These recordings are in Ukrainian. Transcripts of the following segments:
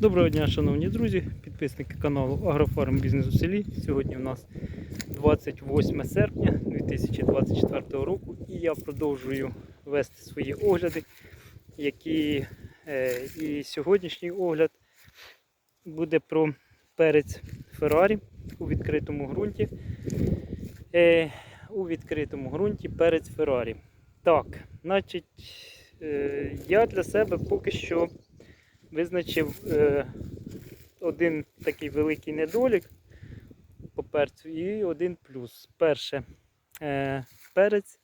Доброго дня, шановні друзі, підписники каналу Агрофарм Бізнес у селі. Сьогодні у нас 28 серпня 2024 року і я продовжую вести свої огляди, які е, і сьогоднішній огляд буде про перець Феррарі у відкритому ґрунті. Е, у відкритому ґрунті перець Феррарі. Так, значить, е, я для себе поки що визначив е, один такий великий недолік по перцю і один плюс. Перше, е, перець,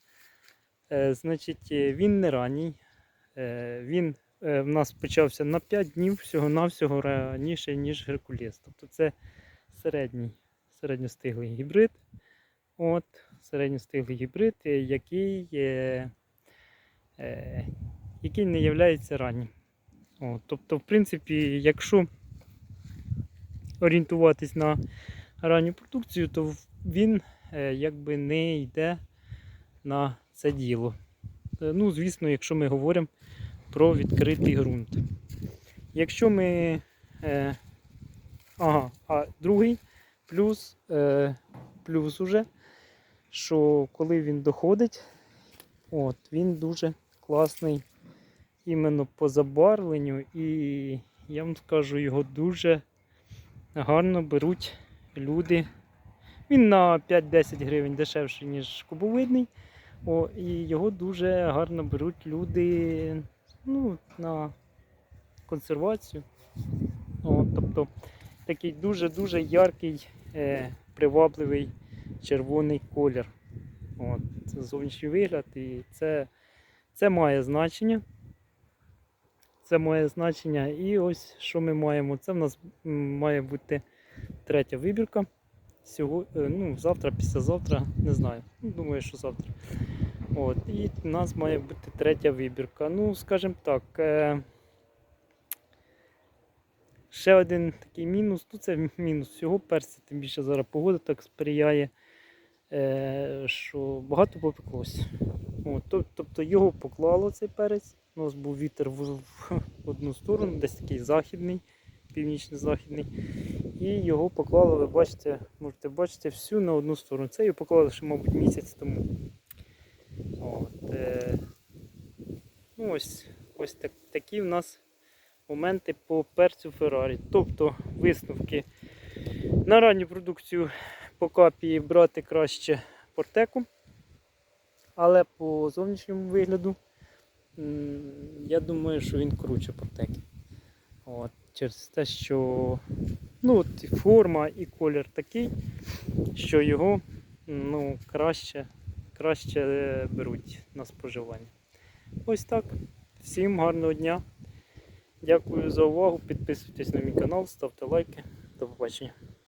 е, значить, е, він не ранній. Е, він е, в нас почався на 5 днів всього-навсього раніше, ніж Геркулес. Тобто це середній, середньостиглий гібрид. От, середньостиглий гібрид, е, який, е, е, який не є раннім. О, тобто, в принципі, якщо орієнтуватись на ранню продукцію, то він е, якби не йде на це діло. Е, Ну, звісно, якщо ми говоримо про відкритий ґрунт. Якщо ми. Е, ага, а другий плюс, е, плюс уже, що коли він доходить, от, він дуже класний іменно по забарвленню, і я вам скажу, його дуже гарно беруть люди. Він на 5-10 гривень дешевший, ніж кубовидний. О, і його дуже гарно беруть люди ну, на консервацію. О, тобто такий дуже-дуже яркий, е, привабливий червоний колір. От, зовнішній вигляд, і це, це має значення. Це має значення. І ось що ми маємо. Це в нас має бути третя вибірка. Сього, е, ну, завтра, післязавтра, не знаю. Ну, Думаю, що завтра. От, і в нас має бути третя вибірка. Ну, скажімо так. Е, ще один такий мінус. Ну, це мінус всього перця, тим більше зараз погода так сприяє, що багато попеклося. Тобто його поклало цей перець. У нас був вітер в, одну сторону, десь такий західний, північно-західний. І його поклало, ви бачите, можете бачити, всю на одну сторону. Це його поклали ще, мабуть, місяць тому. От, е, ну ось, ось так, такі в нас моменти по перцю Феррарі. Тобто висновки на ранню продукцію по капії брати краще портеку. Але по зовнішньому вигляду я думаю, що він круче портеки. От, через те, що ну, от форма і колір такий, що його ну, краще, краще е, беруть на споживання. Ось так. Всім гарного дня. Дякую за увагу. Підписуйтесь на мій канал, ставте лайки. До побачення.